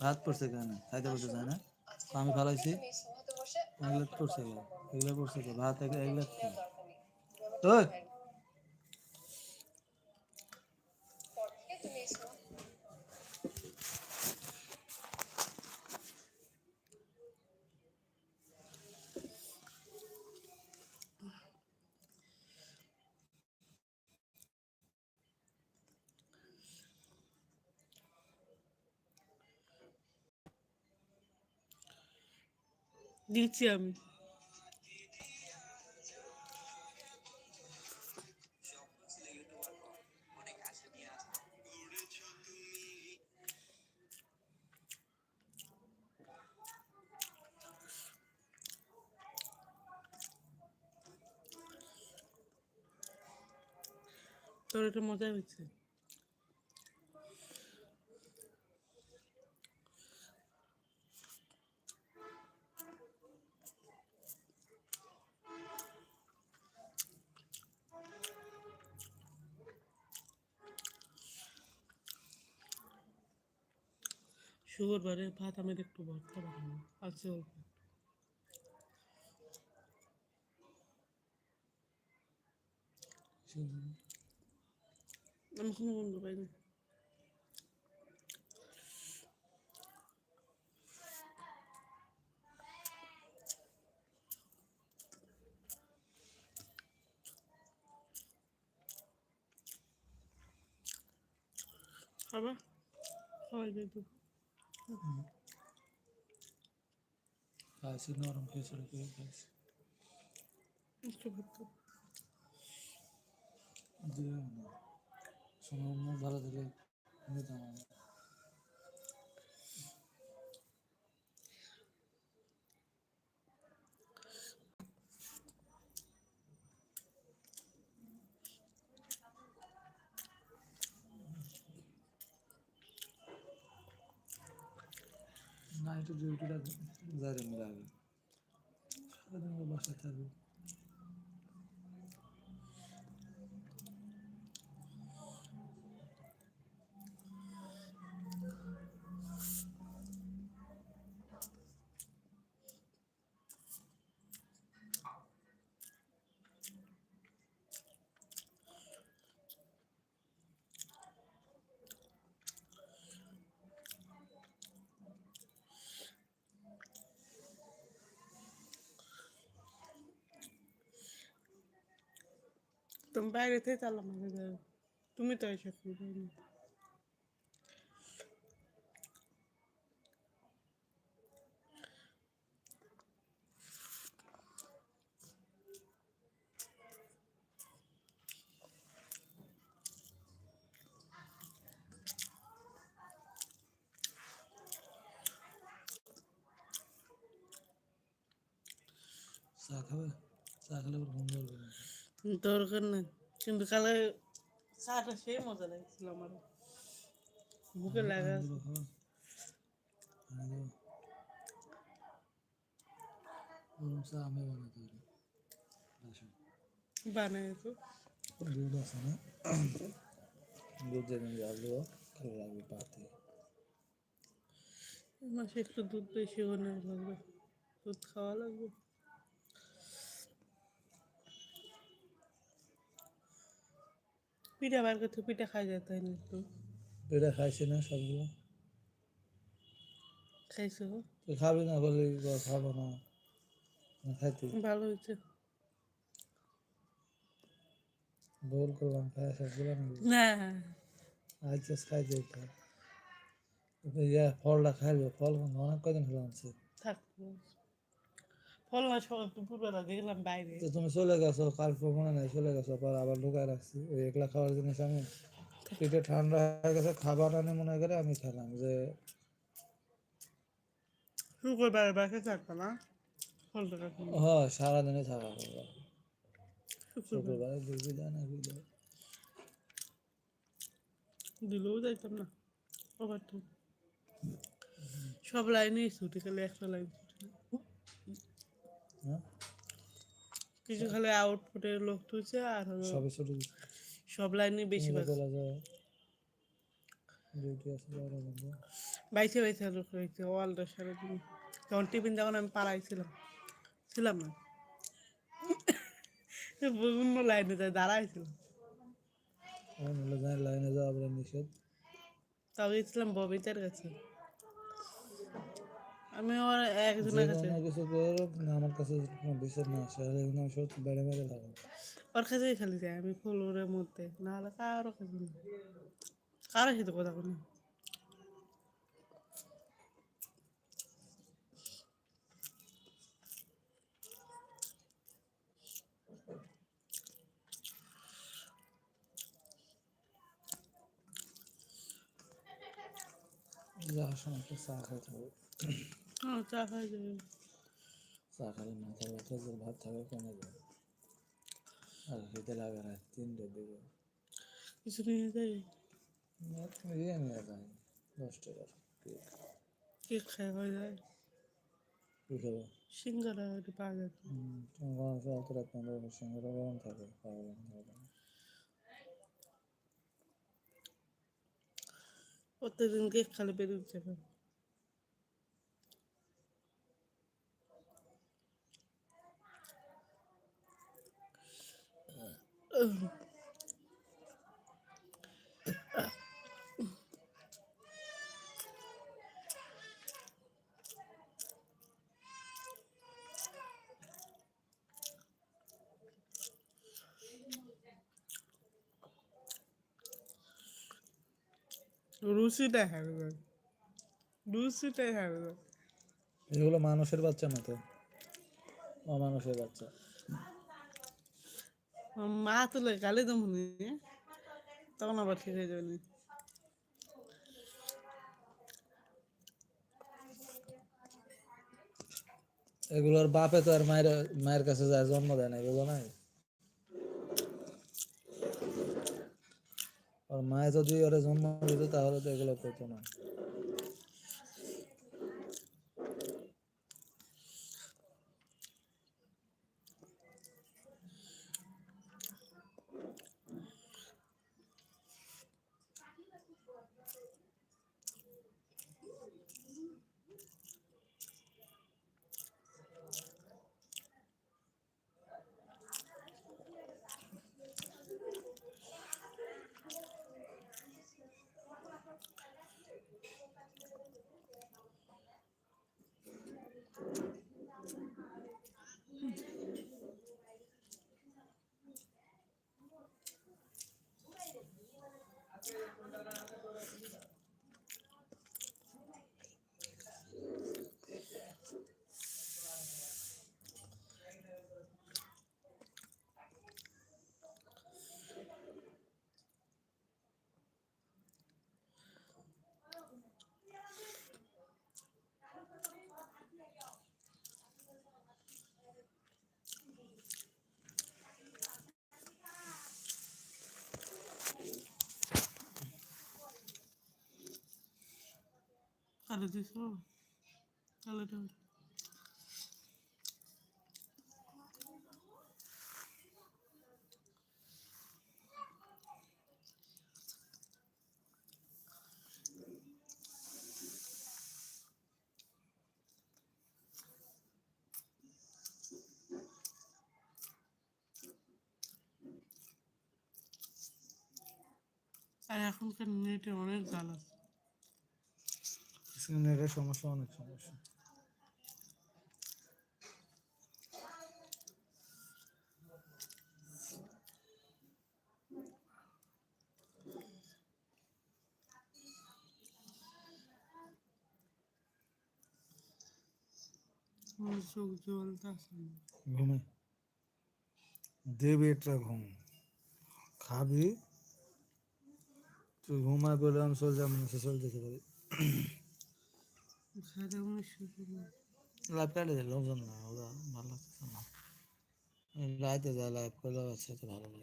ভাত পড়ছে কেন? খাইতে বসে যায় না? আমি বসে এগুলো পড়ছে এগুলো পড়ছে ভাত এগুলো ওই! দিচ্ছি আমি। তোর এটা মজা হয়েছে শুক্রবারে ভাত আমি একটু ভর্তা বানাবো আছে অল্প আমি কোনো গন্ধ পাইনি। খাবা? খাওয়াই যাই তো খাইছি নরম খিচুড়ি করে খাইছি একটু ভর্তা ናቸው። ዛሬ তুমি বাইরে থেকে চালাম আগে যাও তুমি তো এসে করবে চা খাবে? চা খেলে ঘুম ধরবে দরকার নেই কিন্তু কালে চাটা সেই মজা লাগছিল আমার বুকে লাগা আমি বানাতে বানাই তো। দুধ আছে না? দুধ যেদিন রাখব খেলে লাগবে পাতে। মাসে একটু দুধ বেশি হলে লাগবে। দুধ খাওয়া লাগবে। পিঠা বার করতে পিঠা খাই যেত না একটু এটা খাইছি না সবগুলো। খাইছো? তুই খাবি না বলে খাব না। খাইতে। ভালো হয়েছে। গোল করলাম খাই সবগুলো না খাইতে এটা ইয়া ফলটা খাইবে ফল অনেক কদিন হলো আনছে? থাক ফল না দুপুরবেলা দেখলাম বাইরে। তো তুমি চলে গেছো কাল মনে নাই চলে গেছো পর আবার ঢুকায় রাখছি। ওই একলা খাওয়ার জিনিস আমি পেটে ঠান্ডা হয়ে গেছে খাবার আনে মনে করে আমি খেলাম যে শুক্রবার বাসে থাকতো না? ফলটা সারাদিনে থাকা করব। শুক্রবারে। দুর্বি যায় না দিলেও যাইতাম না। আবার তো সব লাইনেই ছুটি খালি একটা লাইন। কিছু খালি আউটপুটের লোক তুলছে আর সবে ছোট সব লাইনে বেশি বন্ধু। বাইছে বাইছে লোক রয়েছে ওয়ালটা সারাদিন তখন টিফিন যখন আমি পাড়াইছিলাম ছিলাম। না। বিভিন্ন লাইনে যায় দাঁড়াইছিলাম লাইনে যাওয়া নিষেধ। তাও গেছিলাম ববিতার কাছে। আমি ওর একজনের কাছে কিছু করুক না আমার কাছে কোনো বিচার না আসে আর এগুলো আমি বেড়ে বেড়ে লাগাবো ওর কাছেই খালি যাই আমি ফুলোরের মধ্যে। নাহলে কারও কাছে না কারও সাথে কথা বলি না। যাওয়ার সময় চা খাইতে হবে। চা খাই যাবে চা খেলে মাথা ব্যথা যে ভাত থাকে কমে যায় আর খেতে লাগে রাত তিনটের দিকে। কিছু নিয়ে যাই ইয়ে নিয়ে যাই দশ টাকার কেক। খাই হয়ে যায়? কী খাব? সিঙ্গারা একটু পাওয়া যায় গরম সব অত রাত পনেরো সঙ্গে গরম থাকে থাকে না। প্রত্যেকদিন কেক খালি বেরোতে যাবে রুচিটা হারে যায় রুচিটাই হারে যায় এগুলো মানুষের বাচ্চা না তো অমানুষের বাচ্চা। মা তুলে গালি মনে তখন আবার ঠিক হয়ে যাবে। এগুলোর বাপে তো আর মায়ের মায়ের কাছে যায়, জন্ম দেয় না এগুলো নাই? আর মায়ে যদি ওরা জন্ম দিত, তাহলে তো এগুলো পেতো না। কালো দিস কালোটা আর এখনকার নেটে অনেক গাল আছে নেটের সমস্যা অনেক সমস্যা। চোখ জ্বলতেছে ঘুমে। দেবে ঘুম। খাবি? তুই ঘুমায় বলে আমি চলে যাব না চল দেখে পারি। লাইভ কাটে দিল লোকজন না, ওরা ভালো লাগছে না। রাইতে যা লাইভ করলে আছে তো ভালো